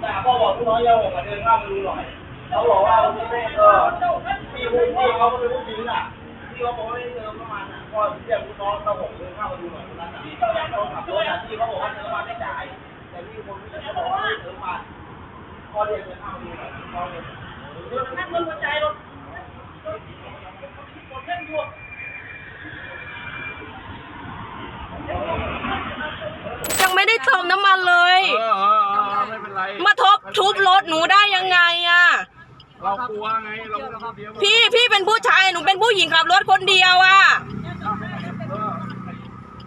แต่พ่อบอกพี่น้องเย่าผมมาเดินข้ามมาดูหน่อยเขาบอกว่าพี่แม่ก็มีผู้พี่เขาเป็นผู้หญิงอะที่เขาบอกว่าไม่ได้เติมน้ำมันอะพอเรียกพี่น้องเราผมเดินข้ามมาดูหน่อยนั้นอะเขาขับรถที่เขาบอกว่าเจอมายแต่พี่คนที่เขาบอกว่าไม่เติมน้ำมันพอเรียกเดินข้ามมาดูหน่อยเขาเนี่ยเดินข้ามเงินหัวใจรถหมดเส้นอยู่ ยังไม่ได้เติมน้ำมันเลย เออเออเออไม่เป็นไรมาทบทุบรถหนูได้ยังไงอะเรากลัวไงเราคนเดียวพี่พี่เป็นผู้ชายหนูเป็นผู้หญิงขับรถคนเดียวอะ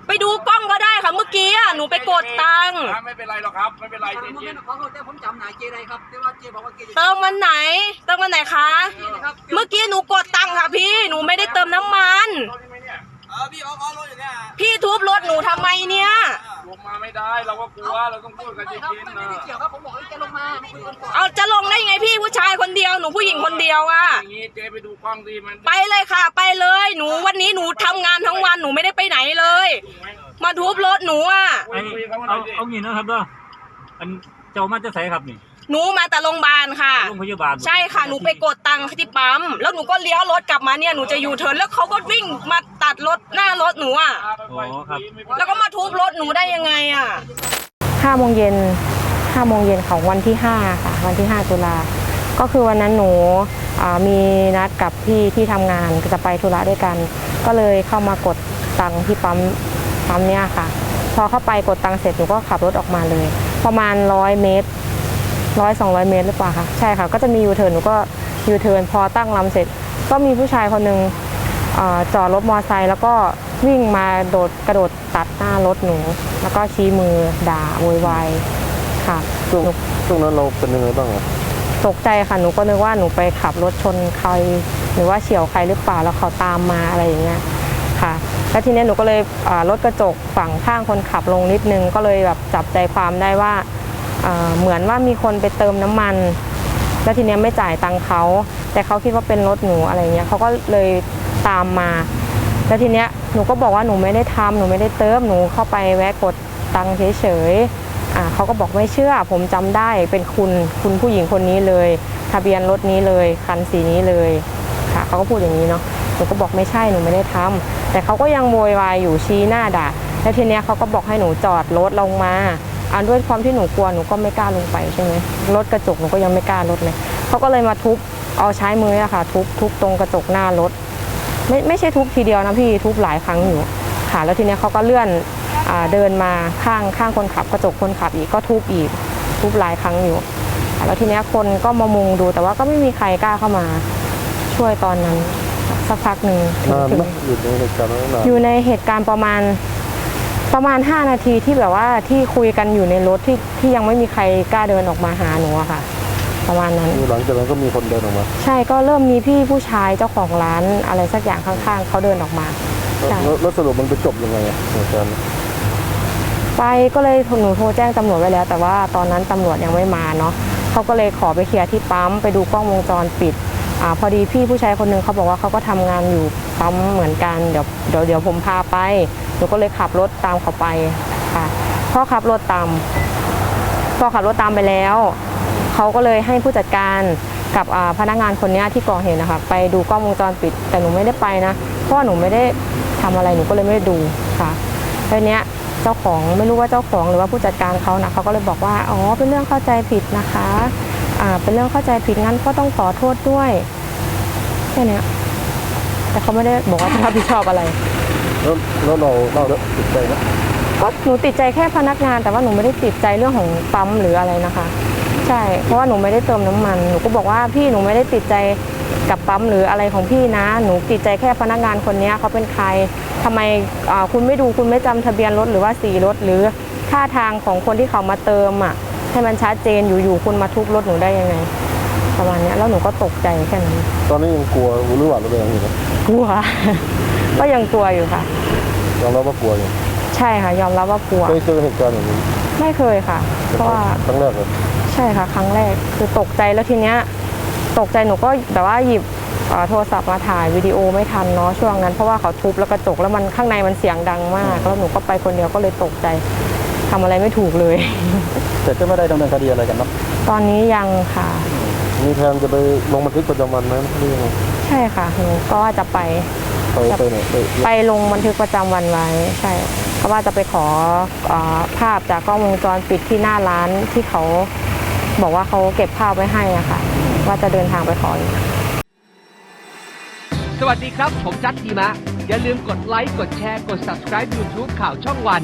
ไปดูกล้องก็ได้ค่ะเมื่อกี้อะหนูไปกดตังค์ไม่เป็นไรหรอกครับ ไม่เป็นไรผมเย็นขอโทษแต่ผมจำหนายเจไรครับแต่ว่าเจบอกว่าเจจะเติมวันไหนเติมวันไหนคะ เมื่อกี้หนูกดตังค์ค่ะพี่หนูไม่ได้เติมน้ำมันๆใช่ไหมเนี่ยเออพี่เอาเอารถอย่างเงี้ยพี่ทุบรถหนูทำไมเนี่ย ลงมาไม่ได้เราก็กลัวเราต้องพูดกันไม่เย็ครับนมันๆไม่นะได้เกี่ยวครับผมบอกให้แกลงมามาคุยกันก่อนเอาจะลงได้ยังไงพี่ผู้ชายคนเดียวหนูผู้หญิงคนเดียวอะอย่างนี้เจ๊ไปดูกล้องดิมันไปเลยค่ะ ไปเลยหนูวันนี้หนูทำงานทั้งวันหนูไม่ได้ไปไหนเลยถูกไหมมาทุบรถหนูอะคุยคุยเขาหน่เอาอยดิเอางี้นะครับเด้ออันเจ้ามาจะใส่ครับนี่ หนูมาแต่โรงพยาบาลค่ะ โรงพยาบาลใช่ค่ะหนูไปกดตังค์ที่ปั๊มแล้วหนูก็เลี้ยวรถกลับมาเนี่ยหนูจะยูเทิร์นแล้วเขาก็วิ่งมาตัดรถหน้ารถหนูอะอ๋อครับแล้วก็มาทุบรถหนูได้ยังไงอะ5โมงเย็น5โมงเย็นของวันที่5ค่ะวันที่5ตุลาก็คือวันนั้นหนูอ่ามีนัดกับพี่ที่ทำงานจะไปธุระด้วยกัน ก็เลยเข้ามากดตังค์ที่ปั๊มปั๊มเนี่ยค่ะ พอเข้าไปกดตังค์เสร็จหนูก็ขับรถออกมาเลย ประมาณ100เมตร ร้อยสองร้อยเมตรหรือเปล่าคะใช่ค่ะ ก็จะมียูเทิร์นหนูก็ยูเทิร์นพอตั้งลำเสร็จ ก็มีผู้ชายคนหนึ่งอ่าจอดรถมอเตอร์ไซค์แล้วก็วิ่งมาโดดกระโดดตัดหน้ารถหนู แล้วก็ชี้มือด่าโวยวายค่ะช่วงหนูช่วงนั้นเราเป็นยังไงบ้างอะตกใจค่ะหนูก็นึกว่าหนูไปขับรถชนใคร หรือว่าเฉี่ยวใครหรือเปล่าแล้วเขาตามมาอะไรอย่างเงี้ยค่ะ แล้วทีนี้หนูก็เลยอ่าลดกระจกฝั่งข้างคนขับลงนิดนึงก็เลยแบบจับใจความได้ว่าอ่า เหมือนว่ามีคนไปเติมน้ำมัน แล้วทีเนี้ยไม่จ่ายตังค์เขาแต่เขาคิดว่าเป็นรถหนูอะไรเงี้ยเขาก็เลยตามมา แล้วทีเนี้ยหนูก็บอกว่าหนูไม่ได้ทำหนูไม่ได้เติมหนูเข้าไปแวะกดตังค์เฉยๆอ่าเขาก็บอกไม่เชื่อ ผมจำได้เป็นคุณคุณผู้หญิงคนนี้เลย ทะเบียนรถนี้เลยคันสีนี้เลยค่ะเขาก็พูดอย่างนี้เนาะหนูก็บอกไม่ใช่หนูไม่ได้ทำแต่เขาก็ยังโวยวายอยู่ชี้หน้าด่าแล้วทีเนี้ยเขาก็บอกให้หนูจอดรถลงมา อันด้วยความที่หนูกลัวหนูก็ไม่กล้าลงไปใช่ไหมรถกระจกหนูก็ยังไม่กล้ารถเลยเขาก็เลยมาทุบเอาใช้มืออะค่ะ ทุบทุบตรงกระจกหน้ารถ ไม่ไม่ใช่ทุบทีเดียวนะพี่ทุบหลายครั้งอยู่ค่ะแล้วทีเนี้ยเขาก็เลื่อนอ่าเดินมาข้างข้างคนขับกระจกคนขับอีกก็ทุบอีก ทุบหลายครั้งอยู่ค่ะแล้วทีเนี้ยคนก็มามุงดูแต่ว่าก็ไม่มีใครกล้าเข้ามา ช่วยตอนนั้นสักพักหนึ่งถึงนานถึไหมงอยู่ในเหตุการณ์นั้นนานอยู่ในเหตุการณ์ประมาณ ประมาณ 5 นาทีที่แบบว่าที่คุยกันอยู่ในรถที่ที่ยังไม่มีใครกล้าเดินออกมาหาหนูอะค่ะ ประมาณนั้น หลังจากนั้นก็มีคนเดินออกมาใช่ก็เริ่มมีพี่ผู้ชายเจ้าของร้านอะไรสักอย่างข้างๆเขาเดินออกมาใช่แล้วแล้วสรุปมันไปจบยังไงอะเหตุการณ์ไปก็เลยหนูโทรแจ้งตำรวจไว้แล้ว แต่ว่าตอนนั้นตำรวจยังไม่มาเนาะเขาก็เลยขอไปเคลียร์ที่ปั๊มไปดูกล้องวงจรปิด อพอดีพี่ผู้ชายคนหนึ่งเขาบอกว่าเขาก็ทำงานอยู่ปั๊มเหมือนกันเดี๋ยวเดี๋ยวเดี๋ยวผมพาไปหนูก็เลยขับรถตามเขาไปค่ะพ่อขับรถตามพอขับรถตามไปแล้วเขาก็เลยให้ผู้จัดการกับพนักงานคนนี้ที่ก่อเหตุนะคะไปดูกล้องวงจรปิด แต่หนูไม่ได้ไปนะเพราะว่าหนูไม่ได้ทำอะไรหนูก็เลยไม่ได้ดูค่ะแล้วเนี้ยเจ้าของไม่รู้ว่าเจ้าของหรือว่าผู้จัดการเขานะเขาก็เลยบอกว่าอ๋อเป็นเรื่องเข้าใจผิดนะคะ เป็นเรื่องเข้าใจผิดงั้นก็ต้องขอโทษด้วยแค่เนี้ยแต่เขาไม่ได้บอกว่าจะรับผิดชอบอะไรแล้วแล้วเราเราแล้วติดใจนะก็หนูติดใจแค่พนักงาน แต่ว่าหนูไม่ได้ติดใจเรื่องของปั๊มหรืออะไรนะคะ ใช่ เพราะว่าหนูไม่ได้เติมน้ำมันหนูก็บอกว่าพี่หนูไม่ได้ติดใจกับปั๊มหรืออะไรของพี่นะ หนูติดใจแค่พนักงานคนเนี้ยเขาเป็นใครทำไมอ่าคุณไม่ดูคุณไม่จำทะเบียนรถหรือว่าสีรถหรือท่าทางของคนที่เขามาเติมอะ ให้มันชัดเจนอยู่ๆคุณมาทุบรถหนูได้ยังไง ประมาณเนี้ยแล้วหนูก็ตกใจแค่นั้นตอนนี้ยังกลัวหรือหวาดระแวงอยู่นะกลัว ก็ยังกลัวอยู่ค่ะยอมรับว่ากลัวอยู่ใช่ค่ะ ยอมรับว่ากลัวเคยเจอเหตุการณ์อย่างนี้ไม่เคยค่ะ เพราะว่าครั้งแรกเลยใช่ค่ะ ครั้งแรกคือตกใจแล้วทีเนี้ยตกใจหนูก็แบบว่าหยิบเอ่อโทรศัพท์มาถ่ายวิดีโอไม่ทันเนาะช่วงนั้นเพราะว่าเขาทุบแล้วกระจกแล้วมันข้างในมันเสียงดังมาก แล้วหนูก็ไปคนเดียวก็เลยตกใจ ทำอะไรไม่ถูกเลย แต่ก็ไม่ได้ดำเนินคดีอะไรกันเนาะตอนนี้ยังค่ะ มีแผนจะไปลงบันทึกประจำวันไหมหรือยังไงใช่ค่ะหนูก็ว่าจะไป ไปไปไหนไปไปลงบันทึกประจำวันไว้ใช่เพราะว่าจะไปขอเออภาพจากกล้องวงจรปิดที่หน้าร้านที่เขาบอกว่าเขาเก็บภาพไว้ให้อะค่ะ ว่าจะเดินทางไปขออยู่สวัสดีครับ ผมจัดทีมะ อย่าลืมกดไลค์ กดแชร์ กด subscribe YouTube ข่าวช่องวัน